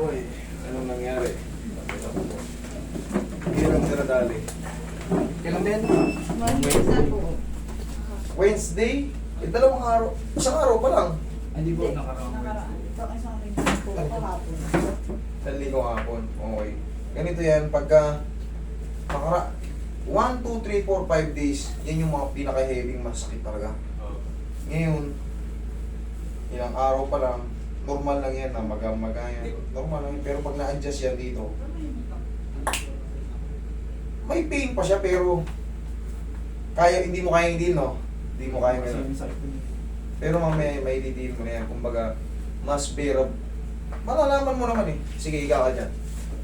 Uy, anong nangyari? Hindi lang sila dali. Kailan din? Wednesday po. Wednesday? Eh, dalawang araw. Isang araw pa lang. Hindi po nakaraan. Nakaraan. Ito isang Wednesday po kahapon. Sa linggo hapon. Okay. Ganito yan, pagka makara 1, 2, 3, 4, 5 days, yan yung mga pinaka-heavy masakit talaga. Ngayon, ilang araw pa lang, normal lang yan na maga-maga yan. Normal lang yan. Pero pag na-adjust yan dito, may pain pa siya pero kaya hindi mo kaya hindi no? Hindi mo kaya ganun. Pero mamaya may didil mo na yan. Kumbaga, mas bearable. Malalaman mo naman eh. Sige, ikaw ka dyan.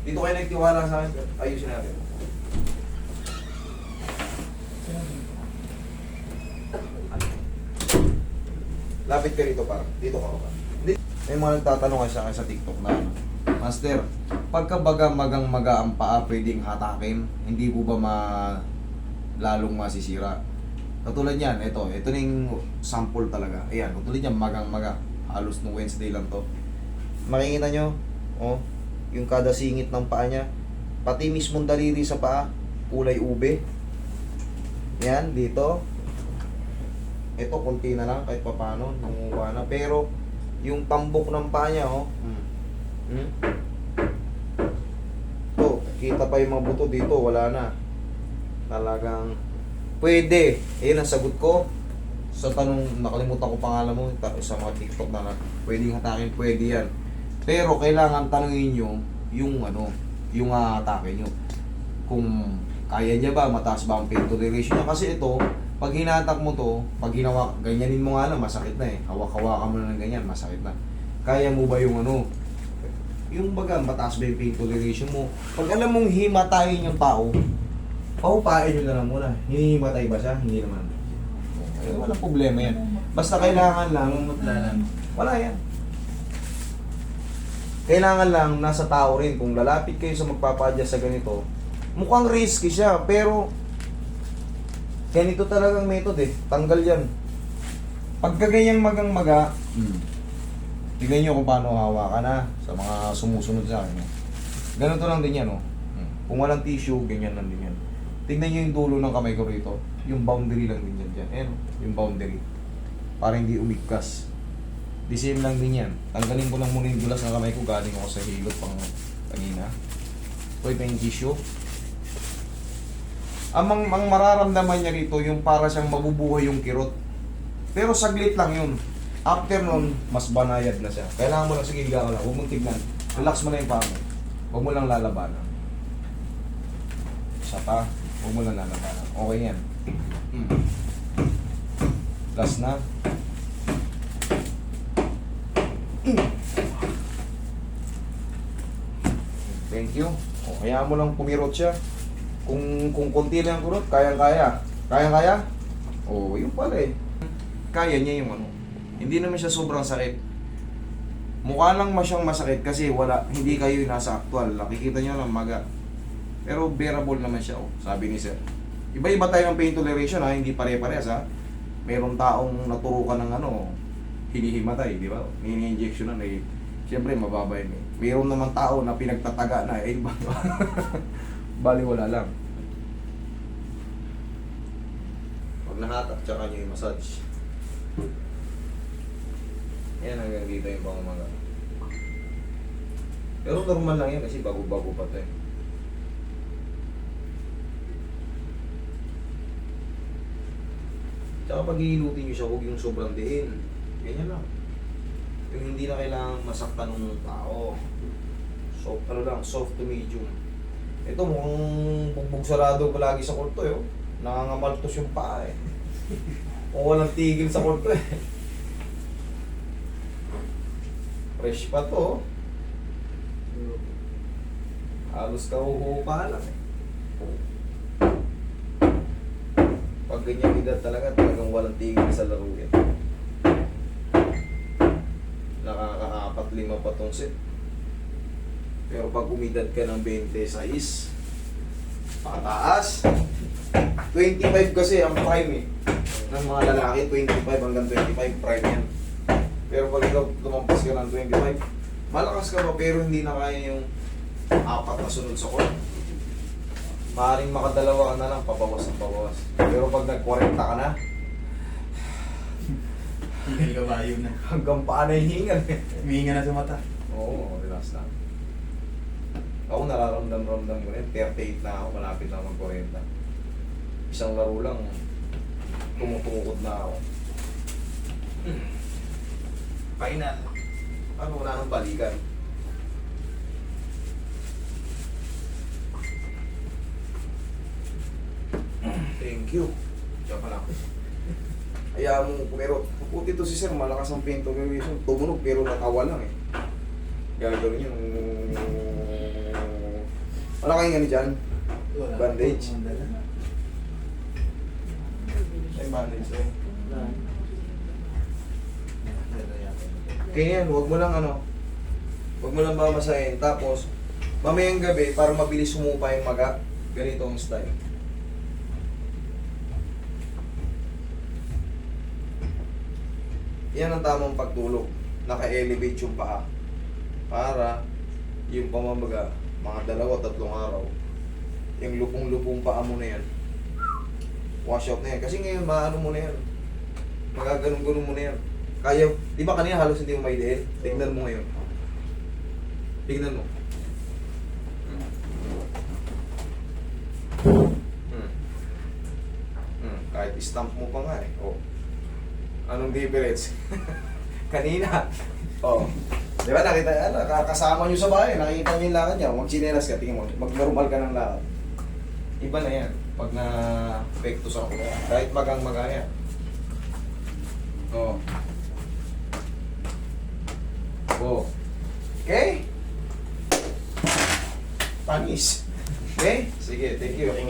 Dito kayo nagtiwala sa akin. Ayusin natin. Lapit ka rito para. Dito ka ka. May mga nagtatanong kasi sa sa TikTok na Master, pagka baga magang maga ang paa pwedeng hatakin, hindi po ba ma lalong masisira? Katulad yan, ito, ito na yung sample talaga. Ayan, katulad yan, magang maga. Halos no Wednesday lang to. Makikita nyo, oh, yung kada singit ng paa niya, pati mismong daliri sa paa, kulay ube. Yan, dito. Ito, konti na lang, kahit papano, nanguha na. Pero, yung tambok ng paa niya, oh, hmm. Hmm? Ito, kita pa yung mga buto dito, wala na. Talagang, pwede. Ayun ang sagot ko. Sa tanong, nakalimutan ko pangalan mo, sa mga TikTok na, na pwedeng hatakin, pwede yan. Pero kailangan tanungin nyo yung ano, yung atake nyo. Kung kaya niya ba, mataas ba ang pain toleration niya. Kasi ito, pag hinatak mo to, pag ginawa, ganyanin mo nga lang, masakit na eh. Hawak-hawakan mo na ng ganyan, masakit na. Kaya mo ba yung ano, yung baga, mataas ba yung pain toleration mo. Pag alam mong himatayin yung tao, paupain nyo na lang muna. Hinihimatay ba siya? Hindi naman. Eh, walang problema yan. Basta kailangan lang, wala yan. Kailangan lang nasa tao rin. Kung lalapit kayo sa magpapadya sa ganito, mukhang risky siya, pero ganito talagang method eh. Tanggal yan. Pagka ganyang magang maga, hmm. tignan nyo kung paano hawakan na sa mga sumusunod sa akin. Ganito lang din yan, oh. Hmm. Kung walang tissue, ganyan lang din yan. Tignan nyo yung dulo ng kamay ko rito. Yung boundary lang din yan dyan. Ayan, oh, yung boundary. Para hindi umigkas. The same lang din yan. Tanggalin ko lang muna yung dulas ng kamay ko. Galing ako sa hilot pang kanina. Ito pa yung tissue. Ang, ang mararamdaman niya rito, yung para siyang mabubuhay yung kirot. Pero saglit lang yun. After nun, mas banayad na siya. Kailangan mo lang, sige, higa ka lang. Huwag mong tignan. Relax mo na yung paa mo. Huwag mo lang lalabanan. Isa pa. Huwag mo lang lalabanan. Okay yan. Mm. Last na. Thank you. O, kaya mo lang pumirot siya. Kung kung konti lang ang kurot, kayang-kaya. Kayang-kaya? Oo, yun pala eh. Kaya niya yung ano. Hindi naman siya sobrang sakit. Mukha lang masyang masakit kasi wala, hindi kayo nasa actual. Nakikita niyo lang maga. Pero bearable naman siya, oh, sabi ni sir. Iba-iba tayo ng pain toleration ha, hindi pare-parehas ha. Merong taong naturukan ng ano, hinihimatay, di ba? Ini-injection na, eh. Siyempre, mababa yun eh. Meron naman tao na pinagtataga na, eh, iba. Bali, wala lang. Pag nahatak, tsaka nyo yung massage. Yan, hanggang dito yung pangamaga. Pero normal lang yan kasi bago-bago pa to eh. Tsaka pag hihilutin nyo siya, huwag yung sobrang diin. Ganyan lang. Yung hindi na kailangang masaktan ng tao. Soft, ano lang, soft to medium. Ito mukhang bugbog sarado palagi sa kulto eh. oh. Nangangamaltos yung paa eh. Kung walang tigil sa kulto eh. Fresh pa to. oh. Halos kahuho pa lang eh. Pag ganyan edad talaga, talagang walang tigil sa laro yan. Nakakaapat lima pa tong set. Pero pag umidad ka ng 26, pataas. 25 kasi ang prime eh. Ng mga lalaki, 25 hanggang 25 prime yan. Pero pag ikaw lumampas ka ng 25, Malakas ka pa pero hindi na kaya yung apat na sunod sa court. Maaring makadalawa ka na lang, pabawas ang pabawas. Pero pag nag-40 ka na, Hingal kabayo na. hanggang paa na hihingal eh. Humihinga na sa mata. Oo, relax lang. Ako nararamdam-ramdam ko rin. 38 na ako, malapit na mag-40. Isang laro lang, tumutukod na ako. Final. Ano wala nang balikan? Thank you. Diyan ka lang. Hayaan mo, pero puti to si sir, malakas ang pain toleration. Tumunog pero natawa lang eh. Gagawin yun. Wala kayong gani dyan? Bandage. Ay, bandage eh. Kaya yan, huwag mo lang ano, huwag mo lang mamasahin. Tapos, mamayang gabi, para mabilis sumupa yung maga, ganito ang style. Yan ang tamang pagtulog. Naka-elevate yung paa. Para yung pamamaga, mga dalawa, tatlong araw, yung lupong-lupong paa mo na yan, wash out na yan. Kasi ngayon, maano mo na yan. Magaganon-ganon mo na yan. Kaya, di ba kanina halos hindi mo maidiin? Tignan mo ngayon. Tignan mo. Hmm. Hmm. Kahit stamp mo pa nga eh. Oh. Anong difference? kanina. Oh. Di ba nakita, ano, kasama nyo sa bahay, nakikita nyo yung lakad niya, magchinelas ka, tingin mo, mag-normal ka ng lakad. Iba na yan, pag na-epekto sa kuya. Kahit magang magaya. Oh. Oh. Okay? Panis. Okay? Sige, thank you.